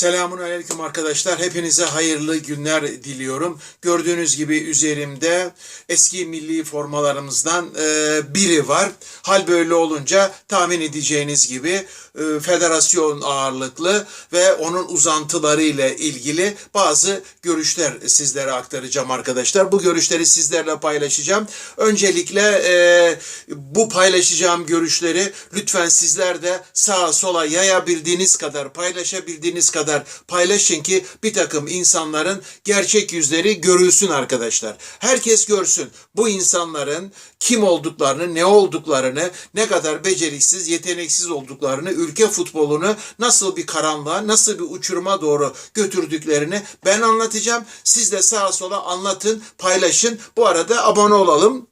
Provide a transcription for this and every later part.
Selamun aleyküm arkadaşlar. Hepinize hayırlı günler diliyorum. Gördüğünüz gibi üzerimde eski milli formalarımızdan e, biri var. Hal böyle olunca tahmin edeceğiniz gibi e, federasyon ağırlıklı ve onun uzantıları ile ilgili bazı görüşler sizlere aktaracağım arkadaşlar. Bu görüşleri sizlerle paylaşacağım. Öncelikle e, bu paylaşacağım görüşleri lütfen sizler de sağa sola yayabildiğiniz kadar, paylaşabildiğiniz kadar paylaşın ki bir takım insanların gerçek yüzleri görülsün arkadaşlar. Herkes görsün bu insanların kim olduklarını, ne olduklarını, ne kadar beceriksiz, yeteneksiz olduklarını, ülke futbolunu nasıl bir karanlığa, nasıl bir uçuruma doğru götürdüklerini ben anlatacağım. Siz de sağa sola anlatın, paylaşın. Bu arada abone olalım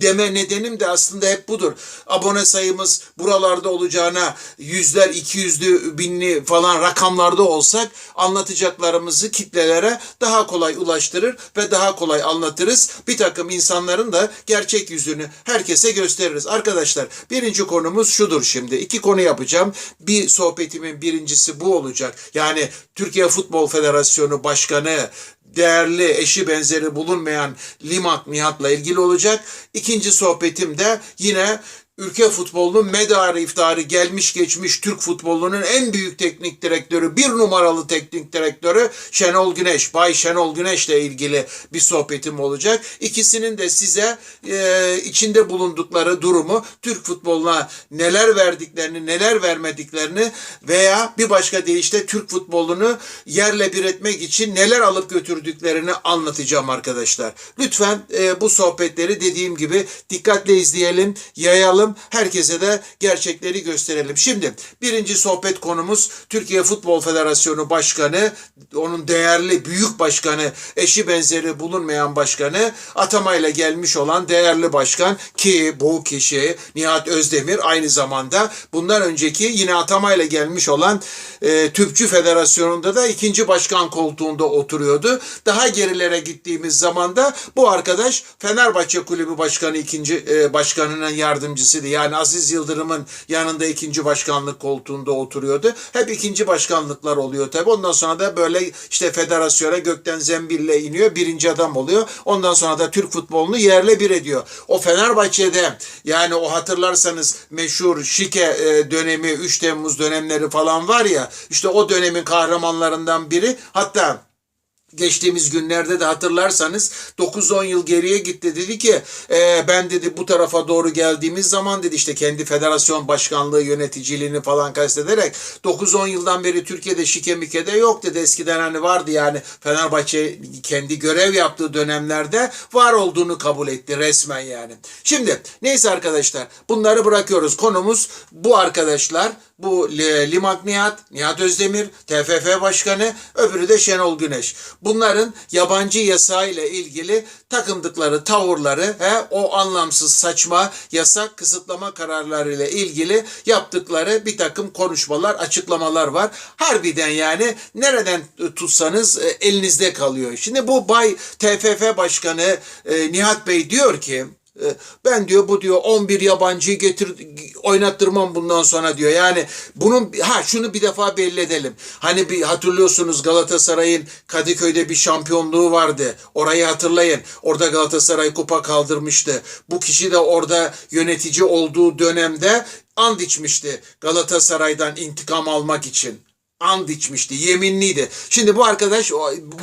deme nedenim de aslında hep budur. Abone sayımız buralarda olacağına yüzler, iki yüzlü, binli falan rakamlarda olsak anlatacaklarımızı kitlelere daha kolay ulaştırır ve daha kolay anlatırız. Bir takım insanların da gerçek yüzünü herkese gösteririz. Arkadaşlar birinci konumuz şudur şimdi. İki konu yapacağım. Bir sohbetimin birincisi bu olacak. Yani Türkiye Futbol Federasyonu Başkanı değerli eşi benzeri bulunmayan Limak Nihat'la ilgili olacak. İkinci sohbetim de yine ülke futbolunun medarı iftarı gelmiş geçmiş Türk futbolunun en büyük teknik direktörü, bir numaralı teknik direktörü Şenol Güneş, Bay Şenol Güneş'le ilgili bir sohbetim olacak. İkisinin de size e, içinde bulundukları durumu, Türk futboluna neler verdiklerini, neler vermediklerini veya bir başka deyişle Türk futbolunu yerle bir etmek için neler alıp götürdüklerini anlatacağım arkadaşlar. Lütfen e, bu sohbetleri dediğim gibi dikkatle izleyelim, yayalım, herkese de gerçekleri gösterelim. Şimdi birinci sohbet konumuz Türkiye Futbol Federasyonu Başkanı, onun değerli büyük başkanı, eşi benzeri bulunmayan başkanı, atamayla gelmiş olan değerli başkan ki bu kişi Nihat Özdemir aynı zamanda bundan önceki yine atamayla gelmiş olan e, Tüpçü Federasyonu'nda da ikinci başkan koltuğunda oturuyordu. Daha gerilere gittiğimiz zaman da bu arkadaş Fenerbahçe Kulübü Başkanı ikinci e, başkanının yardımcısıydı. Yani Aziz Yıldırım'ın yanında ikinci başkanlık koltuğunda oturuyordu. Hep ikinci başkanlıklar oluyor tabii. Ondan sonra da böyle işte federasyona gökten zembille iniyor. Birinci adam oluyor. Ondan sonra da Türk futbolunu yerle bir ediyor. O Fenerbahçe'de yani o hatırlarsanız meşhur şike e, dönemi 3 Temmuz dönemleri falan var ya işte o dönemin kahramanlarından biri hatta Geçtiğimiz günlerde de hatırlarsanız 9-10 yıl geriye gitti dedi ki e, ben dedi bu tarafa doğru geldiğimiz zaman dedi işte kendi federasyon başkanlığı yöneticiliğini falan kastederek 9-10 yıldan beri Türkiye'de şike mikede yok dedi. Eskiden hani vardı yani Fenerbahçe kendi görev yaptığı dönemlerde var olduğunu kabul etti resmen yani. Şimdi neyse arkadaşlar bunları bırakıyoruz. Konumuz bu arkadaşlar bu Limak Nihat, Nihat Özdemir, TFF Başkanı, öbürü de Şenol Güneş. Bunların yabancı yasayla ilgili takındıkları tavırları, he, o anlamsız saçma yasak kısıtlama kararlarıyla ilgili yaptıkları bir takım konuşmalar, açıklamalar var. Harbiden yani nereden tutsanız e, elinizde kalıyor. Şimdi bu Bay TFF Başkanı e, Nihat Bey diyor ki ben diyor bu diyor 11 yabancıyı getir oynattırmam bundan sonra diyor. Yani bunun ha şunu bir defa belli edelim. Hani bir hatırlıyorsunuz Galatasaray'ın Kadıköy'de bir şampiyonluğu vardı. Orayı hatırlayın. Orada Galatasaray kupa kaldırmıştı. Bu kişi de orada yönetici olduğu dönemde and içmişti Galatasaray'dan intikam almak için and içmişti, yeminliydi. Şimdi bu arkadaş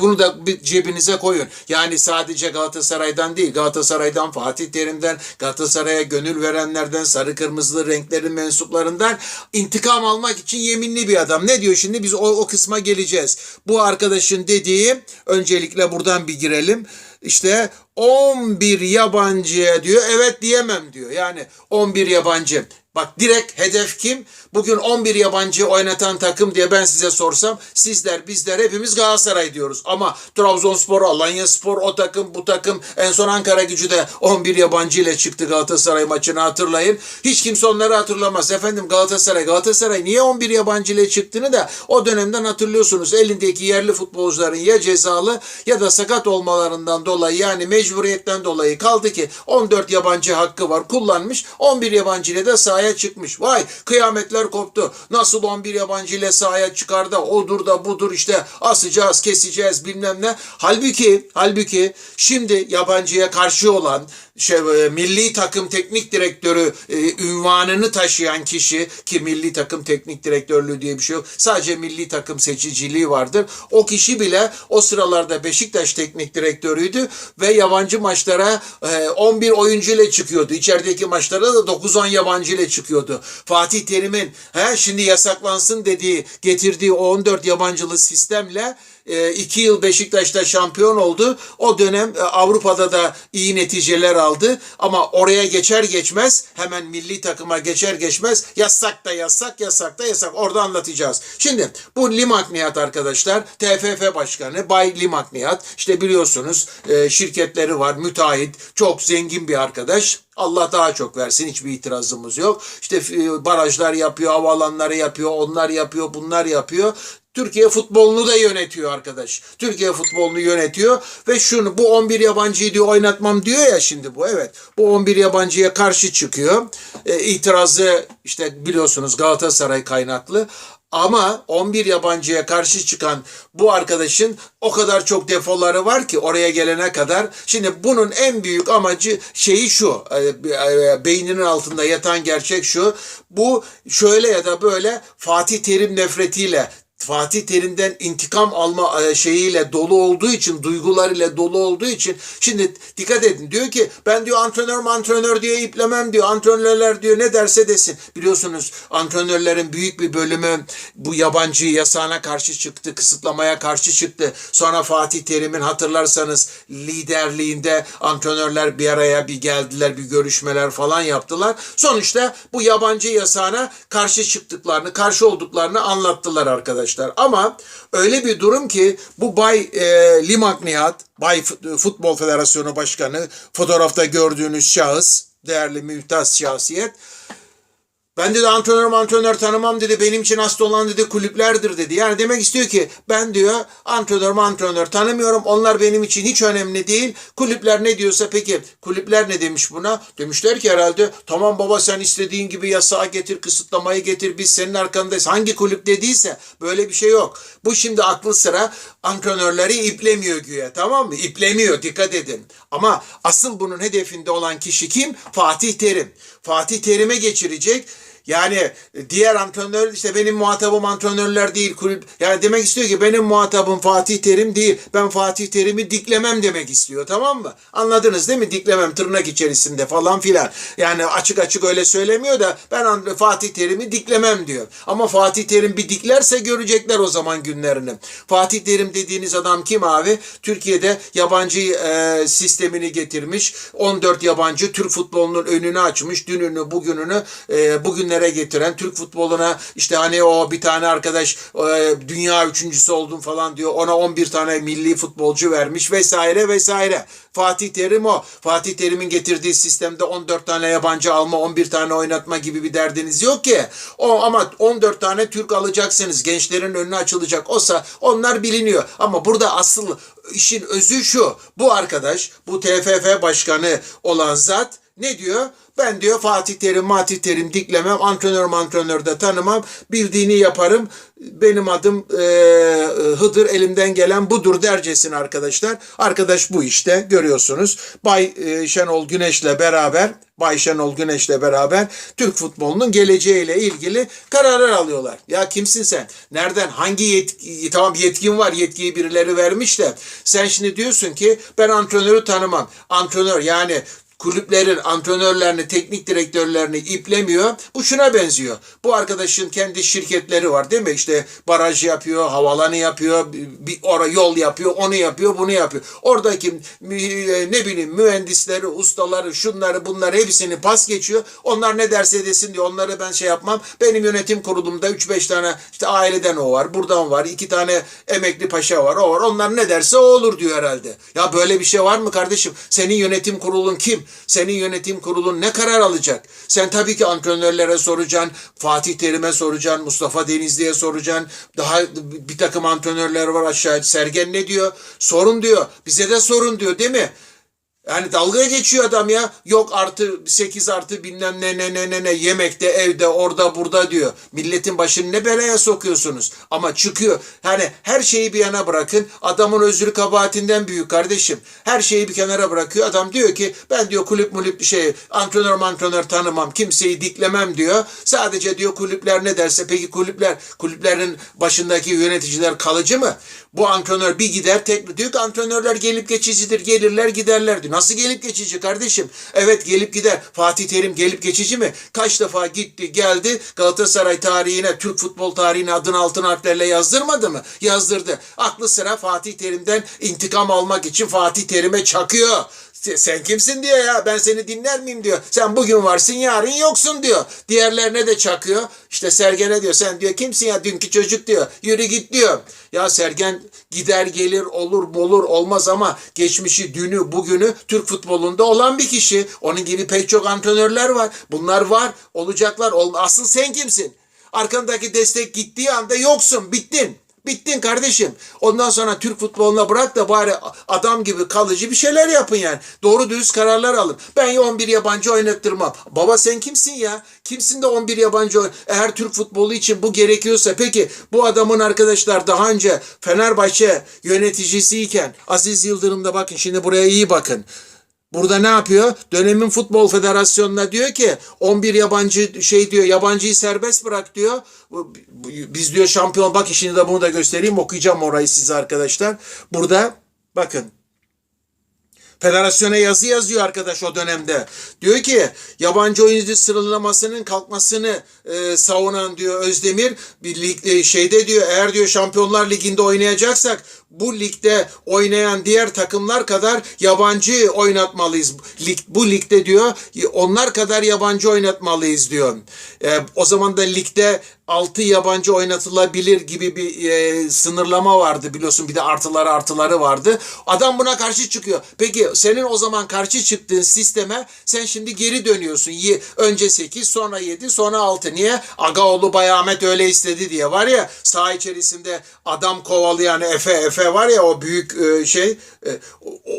bunu da bir cebinize koyun. Yani sadece Galatasaray'dan değil, Galatasaray'dan, Fatih Terim'den, Galatasaray'a gönül verenlerden, sarı kırmızılı renklerin mensuplarından intikam almak için yeminli bir adam. Ne diyor şimdi? Biz o, o kısma geleceğiz. Bu arkadaşın dediği, öncelikle buradan bir girelim. İşte 11 yabancıya diyor evet diyemem diyor. Yani 11 yabancı. Bak direkt hedef kim? Bugün 11 yabancı oynatan takım diye ben size sorsam sizler bizler hepimiz Galatasaray diyoruz. Ama Trabzonspor, Alanya Spor o takım bu takım en son Ankara gücü de 11 yabancı ile çıktı Galatasaray maçını hatırlayın. Hiç kimse onları hatırlamaz. Efendim Galatasaray, Galatasaray niye 11 yabancı ile çıktığını da o dönemden hatırlıyorsunuz. Elindeki yerli futbolcuların ya cezalı ya da sakat olmalarından dolayı yani mecbur mecburiyetten dolayı kaldı ki 14 yabancı hakkı var kullanmış 11 yabancı ile de sahaya çıkmış. Vay kıyametler koptu. Nasıl 11 yabancı ile sahaya çıkar da odur da budur işte asacağız keseceğiz bilmem ne. Halbuki halbuki şimdi yabancıya karşı olan şey, e, milli takım teknik direktörü e, ünvanını taşıyan kişi ki milli takım teknik direktörlüğü diye bir şey yok. Sadece milli takım seçiciliği vardır. O kişi bile o sıralarda Beşiktaş teknik direktörüydü ve yabancı maçlara e, 11 oyuncu ile çıkıyordu. İçerideki maçlara da 9-10 yabancı ile çıkıyordu. Fatih Terim'in he, şimdi yasaklansın dediği, getirdiği o 14 yabancılı sistemle e, iki yıl Beşiktaş'ta şampiyon oldu. O dönem e, Avrupa'da da iyi neticeler aldı. Ama oraya geçer geçmez hemen milli takıma geçer geçmez yasak da yasak yasak da yasak. Orada anlatacağız. Şimdi bu Limak Nihat arkadaşlar TFF Başkanı Bay Limak Nihat işte biliyorsunuz e, şirketleri var müteahhit çok zengin bir arkadaş. Allah daha çok versin hiçbir itirazımız yok. İşte e, barajlar yapıyor, havaalanları yapıyor, onlar yapıyor, bunlar yapıyor. Türkiye futbolunu da yönetiyor arkadaş. Türkiye futbolunu yönetiyor ve şunu bu 11 yabancıyı diyor oynatmam diyor ya şimdi bu evet. Bu 11 yabancıya karşı çıkıyor. E, itirazı işte biliyorsunuz Galatasaray kaynaklı. Ama 11 yabancıya karşı çıkan bu arkadaşın o kadar çok defoları var ki oraya gelene kadar. Şimdi bunun en büyük amacı şeyi şu. e, e, Beyninin altında yatan gerçek şu. Bu şöyle ya da böyle Fatih Terim nefretiyle Fatih Terim'den intikam alma e, şeyiyle dolu olduğu için, duygularıyla dolu olduğu için şimdi dikkat edin. Diyor ki ben diyor antrenör antrenör diye iplemem diyor. Antrenörler diyor ne derse desin. Biliyorsunuz antrenörlerin büyük bir bölümü bu yabancı yasağına karşı çıktı, kısıtlamaya karşı çıktı. Sonra Fatih Terim'in hatırlarsanız liderliğinde antrenörler bir araya bir geldiler, bir görüşmeler falan yaptılar. Sonuçta bu yabancı yasağına karşı çıktıklarını, karşı olduklarını anlattılar arkadaşlar arkadaşlar. Ama öyle bir durum ki bu Bay e, Limak Nihat, Bay Futbol Federasyonu Başkanı, fotoğrafta gördüğünüz şahıs, değerli mümtaz şahsiyet. Ben dedi antrenör antrenör tanımam dedi. Benim için hasta olan dedi kulüplerdir dedi. Yani demek istiyor ki ben diyor antrenör antrenör tanımıyorum. Onlar benim için hiç önemli değil. Kulüpler ne diyorsa peki kulüpler ne demiş buna? Demişler ki herhalde tamam baba sen istediğin gibi yasağı getir, kısıtlamayı getir. Biz senin arkandayız. Hangi kulüp dediyse böyle bir şey yok. Bu şimdi aklı sıra antrenörleri iplemiyor güya tamam mı? İplemiyor dikkat edin. Ama asıl bunun hedefinde olan kişi kim? Fatih Terim. Fatih Terim'e geçirecek. Yani diğer antrenör işte benim muhatabım antrenörler değil kulüp. Yani demek istiyor ki benim muhatabım Fatih Terim değil. Ben Fatih Terim'i diklemem demek istiyor tamam mı? Anladınız değil mi? Diklemem tırnak içerisinde falan filan. Yani açık açık öyle söylemiyor da ben Fatih Terim'i diklemem diyor. Ama Fatih Terim bir diklerse görecekler o zaman günlerini. Fatih Terim dediğiniz adam kim abi? Türkiye'de yabancı e, sistemini getirmiş. 14 yabancı Türk futbolunun önünü açmış. Dününü bugününü e, bugünlere nereye getiren Türk futboluna işte hani o bir tane arkadaş e, dünya üçüncüsü oldum falan diyor. Ona 11 tane milli futbolcu vermiş vesaire vesaire. Fatih Terim o. Fatih Terim'in getirdiği sistemde 14 tane yabancı alma, 11 tane oynatma gibi bir derdiniz yok ki. O ama 14 tane Türk alacaksınız. Gençlerin önüne açılacak olsa onlar biliniyor. Ama burada asıl işin özü şu. Bu arkadaş, bu TFF başkanı olan zat ne diyor? Ben diyor Fatih Terim, Matih Terim diklemem, antrenör antrenör de tanımam, bildiğini yaparım. Benim adım e, Hıdır, elimden gelen budur dercesin arkadaşlar. Arkadaş bu işte görüyorsunuz. Bay e, Şenol Güneş'le beraber, Bay Şenol Güneş'le beraber Türk futbolunun geleceğiyle ilgili kararlar alıyorlar. Ya kimsin sen? Nereden? Hangi yetki? Tamam yetkin var, yetkiyi birileri vermiş de. Sen şimdi diyorsun ki ben antrenörü tanımam. Antrenör yani kulüplerin antrenörlerini, teknik direktörlerini iplemiyor. Bu şuna benziyor. Bu arkadaşın kendi şirketleri var değil mi? İşte baraj yapıyor, havalanı yapıyor, bir ora yol yapıyor, onu yapıyor, bunu yapıyor. Oradaki ne bileyim mühendisleri, ustaları, şunları, bunları hepsini pas geçiyor. Onlar ne derse desin diye onları ben şey yapmam. Benim yönetim kurulumda 3-5 tane işte aileden o var, buradan var, iki tane emekli paşa var, o var. Onlar ne derse o olur diyor herhalde. Ya böyle bir şey var mı kardeşim? Senin yönetim kurulun kim? Senin yönetim kurulun ne karar alacak? Sen tabii ki antrenörlere soracaksın, Fatih Terim'e soracaksın, Mustafa Denizli'ye soracaksın. Daha bir takım antrenörler var aşağıya. Sergen ne diyor? Sorun diyor. Bize de sorun diyor değil mi? Yani dalga geçiyor adam ya. Yok artı 8 artı bilmem ne ne ne ne ne yemekte evde orada burada diyor. Milletin başını ne belaya sokuyorsunuz. Ama çıkıyor. Yani her şeyi bir yana bırakın. Adamın özrü kabahatinden büyük kardeşim. Her şeyi bir kenara bırakıyor. Adam diyor ki ben diyor kulüp mulüp bir şey antrenör mantrenör tanımam. Kimseyi diklemem diyor. Sadece diyor kulüpler ne derse peki kulüpler kulüplerin başındaki yöneticiler kalıcı mı? Bu antrenör bir gider tek diyor ki antrenörler gelip geçicidir. Gelirler giderler diyor. Nasıl gelip geçici kardeşim? Evet gelip gider. Fatih Terim gelip geçici mi? Kaç defa gitti geldi Galatasaray tarihine Türk futbol tarihine adını altın harflerle yazdırmadı mı? Yazdırdı. Aklı sıra Fatih Terim'den intikam almak için Fatih Terim'e çakıyor. Se- Sen kimsin diyor ya ben seni dinler miyim diyor. Sen bugün varsın yarın yoksun diyor. Diğerlerine de çakıyor. İşte Sergen'e diyor sen diyor kimsin ya dünkü çocuk diyor. Yürü git diyor. Ya Sergen gider gelir olur olur olmaz ama geçmişi dünü bugünü Türk futbolunda olan bir kişi. Onun gibi pek çok antrenörler var. Bunlar var olacaklar. Ol- Asıl sen kimsin? Arkandaki destek gittiği anda yoksun bittin. Bittin kardeşim. Ondan sonra Türk futboluna bırak da bari adam gibi kalıcı bir şeyler yapın yani. Doğru dürüst kararlar alın. Ben 11 yabancı oynattırmam. Baba sen kimsin ya? Kimsin de 11 yabancı oyn- Eğer Türk futbolu için bu gerekiyorsa peki bu adamın arkadaşlar daha önce Fenerbahçe yöneticisiyken Aziz Yıldırım'da bakın şimdi buraya iyi bakın. Burada ne yapıyor? Dönemin Futbol Federasyonu'na diyor ki 11 yabancı şey diyor yabancıyı serbest bırak diyor. Biz diyor şampiyon bak işini de bunu da göstereyim okuyacağım orayı size arkadaşlar. Burada bakın Federasyona yazı yazıyor arkadaş o dönemde. Diyor ki yabancı oyuncu sıralamasının kalkmasını e, savunan diyor Özdemir bir lig, e, şeyde diyor eğer diyor Şampiyonlar Ligi'nde oynayacaksak bu ligde oynayan diğer takımlar kadar yabancı oynatmalıyız. Lig, bu ligde diyor onlar kadar yabancı oynatmalıyız diyor. E, o zaman da ligde 6 yabancı oynatılabilir gibi bir e, sınırlama vardı biliyorsun bir de artıları artıları vardı. Adam buna karşı çıkıyor. Peki senin o zaman karşı çıktığın sisteme sen şimdi geri dönüyorsun. Önce 8 sonra 7 sonra 6. Niye? Agaoğlu Bay Ahmet öyle istedi diye var ya saha içerisinde adam kovalayan Efe Efe var ya o büyük e, şey e,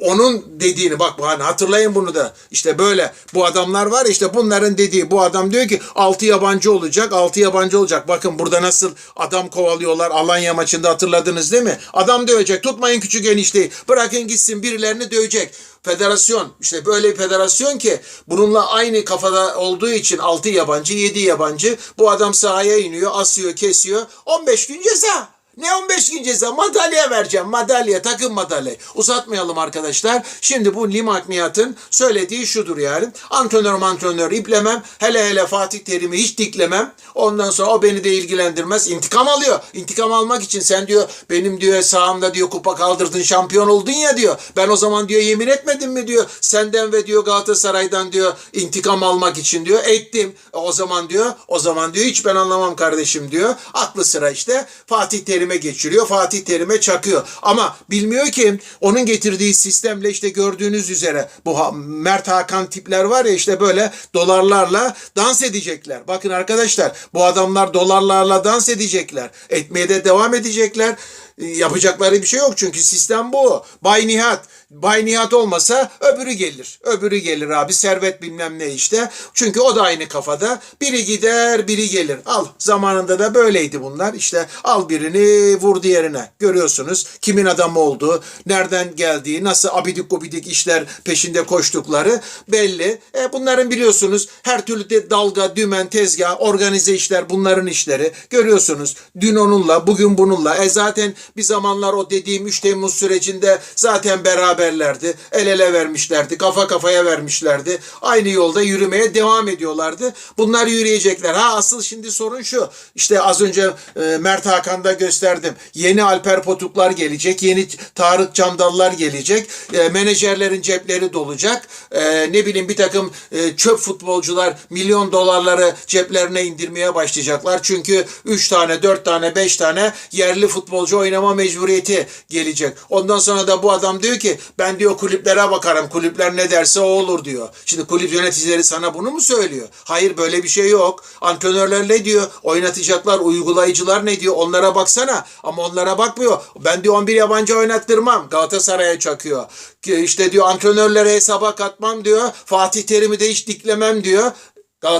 onun dediğini bak hani hatırlayın bunu da. İşte böyle bu adamlar var işte bunların dediği bu adam diyor ki 6 yabancı olacak 6 yabancı olacak. Bakın burada nasıl adam kovalıyorlar Alanya maçında hatırladınız değil mi? Adam dövecek tutmayın küçük enişteyi bırakın gitsin birilerini dövecek. Federasyon işte böyle bir federasyon ki bununla aynı kafada olduğu için 6 yabancı 7 yabancı bu adam sahaya iniyor asıyor kesiyor. 15 gün ceza ne 15 gün ceza? Madalya vereceğim. Madalya, takım madalya. Uzatmayalım arkadaşlar. Şimdi bu Limak Nihat'ın söylediği şudur yani. Antrenör mantrenör iplemem. Hele hele Fatih Terim'i hiç diklemem. Ondan sonra o beni de ilgilendirmez. İntikam alıyor. İntikam almak için sen diyor benim diyor sağımda diyor kupa kaldırdın şampiyon oldun ya diyor. Ben o zaman diyor yemin etmedim mi diyor. Senden ve diyor Galatasaray'dan diyor intikam almak için diyor. Ettim. E, O zaman diyor o zaman diyor hiç ben anlamam kardeşim diyor. Aklı sıra işte Fatih Terim'e geçiriyor. Fatih Terim'e çakıyor. Ama bilmiyor ki onun getirdiği sistemle işte gördüğünüz üzere bu Mert Hakan tipler var ya işte böyle dolarlarla dans edecekler. Bakın arkadaşlar bu adamlar dolarlarla dans edecekler. Etmeye de devam edecekler. Yapacakları bir şey yok çünkü sistem bu. Bay Nihat. Bay Nihat olmasa öbürü gelir. Öbürü gelir abi. Servet bilmem ne işte. Çünkü o da aynı kafada. Biri gider biri gelir. Al zamanında da böyleydi bunlar. İşte al birini vur diğerine. Görüyorsunuz kimin adamı olduğu, nereden geldiği, nasıl abidik gubidik işler peşinde koştukları belli. E bunların biliyorsunuz her türlü de dalga, dümen, tezgah, organize işler bunların işleri. Görüyorsunuz dün onunla, bugün bununla. E zaten bir zamanlar o dediğim 3 Temmuz sürecinde zaten beraberlerdi. El ele vermişlerdi, kafa kafaya vermişlerdi. Aynı yolda yürümeye devam ediyorlardı. Bunlar yürüyecekler. Ha asıl şimdi sorun şu. İşte az önce e, Mert Hakan'da gösterdim. Yeni Alper Potuklar gelecek. Yeni Tarık Camdallar gelecek. E, menajerlerin cepleri dolacak. E, ne bileyim bir takım e, çöp futbolcular milyon dolarları ceplerine indirmeye başlayacaklar. Çünkü 3 tane, 4 tane, 5 tane yerli futbolcu oynama mecburiyeti gelecek. Ondan sonra da bu adam diyor ki Ben diyor kulüplere bakarım. Kulüpler ne derse o olur diyor. Şimdi kulüp yöneticileri sana bunu mu söylüyor? Hayır böyle bir şey yok. Antrenörler ne diyor? Oynatacaklar, uygulayıcılar ne diyor? Onlara baksana. Ama onlara bakmıyor. Ben diyor 11 yabancı oynattırmam. Galatasaray'a çakıyor. İşte diyor antrenörlere hesaba katmam diyor. Fatih Terim'i de hiç diklemem diyor.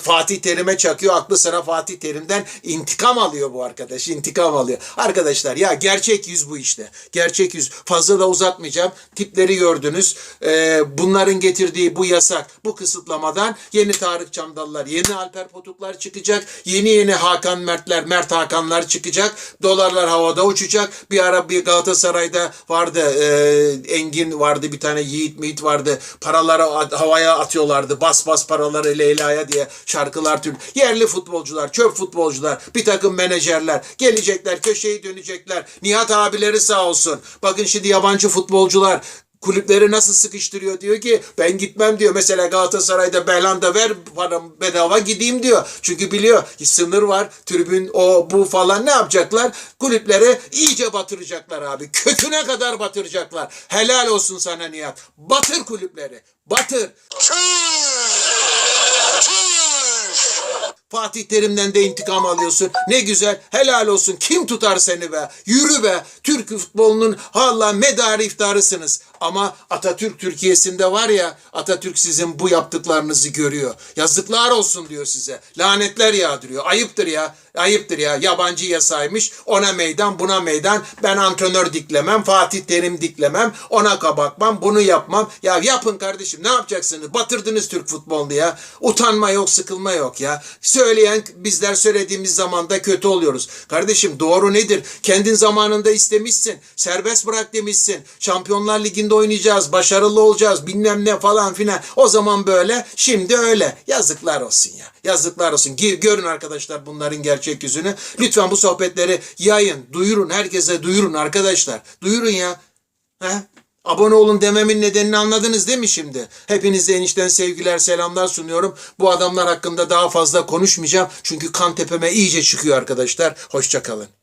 Fatih Terim'e çakıyor. Aklı sıra Fatih Terim'den intikam alıyor bu arkadaş. İntikam alıyor. Arkadaşlar ya gerçek yüz bu işte. Gerçek yüz. Fazla da uzatmayacağım. Tipleri gördünüz. Ee, bunların getirdiği bu yasak, bu kısıtlamadan yeni Tarık Çamdallar, yeni Alper Potuklar çıkacak. Yeni yeni Hakan Mertler, Mert Hakanlar çıkacak. Dolarlar havada uçacak. Bir ara bir Galatasaray'da vardı. e, Engin vardı. Bir tane Yiğit Miğit vardı. Paraları havaya atıyorlardı. Bas bas paraları Leyla'ya diye şarkılar tür. Yerli futbolcular, çöp futbolcular, bir takım menajerler gelecekler, köşeyi dönecekler. Nihat abileri sağ olsun. Bakın şimdi yabancı futbolcular kulüpleri nasıl sıkıştırıyor diyor ki ben gitmem diyor. Mesela Galatasaray'da Belhanda ver param bedava gideyim diyor. Çünkü biliyor ki sınır var. Tribün o bu falan ne yapacaklar? Kulüpleri iyice batıracaklar abi. Köküne kadar batıracaklar. Helal olsun sana Nihat. Batır kulüpleri. Batır. Fatih Terim'den de intikam alıyorsun. Ne güzel. Helal olsun. Kim tutar seni be? Yürü be. Türk futbolunun hala medarı iftarısınız. Ama Atatürk Türkiye'sinde var ya Atatürk sizin bu yaptıklarınızı görüyor. Yazıklar olsun diyor size. Lanetler yağdırıyor. Ayıptır ya. Ayıptır ya. Yabancı yasaymış. Ona meydan buna meydan. Ben antrenör diklemem. Fatih Terim diklemem. Ona kabakmam. Bunu yapmam. Ya yapın kardeşim. Ne yapacaksınız? Batırdınız Türk futbolunu ya. Utanma yok, sıkılma yok ya. Söyleyen bizler söylediğimiz zaman da kötü oluyoruz. Kardeşim doğru nedir? Kendin zamanında istemişsin. Serbest bırak demişsin. Şampiyonlar Ligi'nde oynayacağız. Başarılı olacağız. Bilmem ne falan filan. O zaman böyle. Şimdi öyle. Yazıklar olsun ya. Yazıklar olsun. Görün arkadaşlar bunların gerçek yüzünü. Lütfen bu sohbetleri yayın. Duyurun. Herkese duyurun arkadaşlar. Duyurun ya. He? Abone olun dememin nedenini anladınız değil mi şimdi? Hepinize enişten sevgiler, selamlar sunuyorum. Bu adamlar hakkında daha fazla konuşmayacağım. Çünkü kan tepeme iyice çıkıyor arkadaşlar. Hoşçakalın.